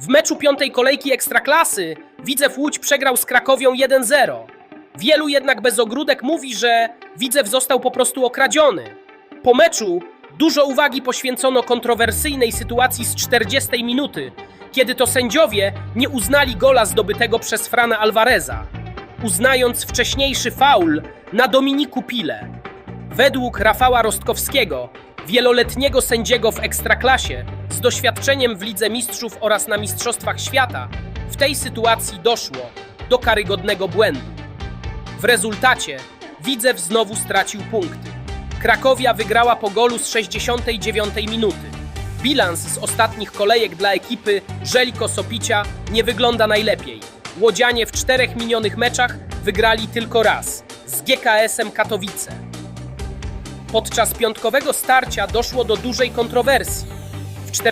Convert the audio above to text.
W meczu piątej kolejki Ekstraklasy Widzew Łódź przegrał z Krakowią 1-0. Wielu jednak bez ogródek mówi, że Widzew został po prostu okradziony. Po meczu dużo uwagi poświęcono kontrowersyjnej sytuacji z 40 minuty, kiedy to sędziowie nie uznali gola zdobytego przez Frana Alvareza, uznając wcześniejszy faul na Dominiku Pile. Według Rafała Rostkowskiego, wieloletniego sędziego w Ekstraklasie, z doświadczeniem w Lidze Mistrzów oraz na Mistrzostwach Świata, w tej sytuacji doszło do karygodnego błędu. W rezultacie Widzew znowu stracił punkty. Krakowia wygrała po golu z 69 minuty. Bilans z ostatnich kolejek dla ekipy Żeliko Sopicia nie wygląda najlepiej. Łodzianie w czterech minionych meczach wygrali tylko raz z GKS-em Katowice. Podczas piątkowego starcia doszło do dużej kontrowersji.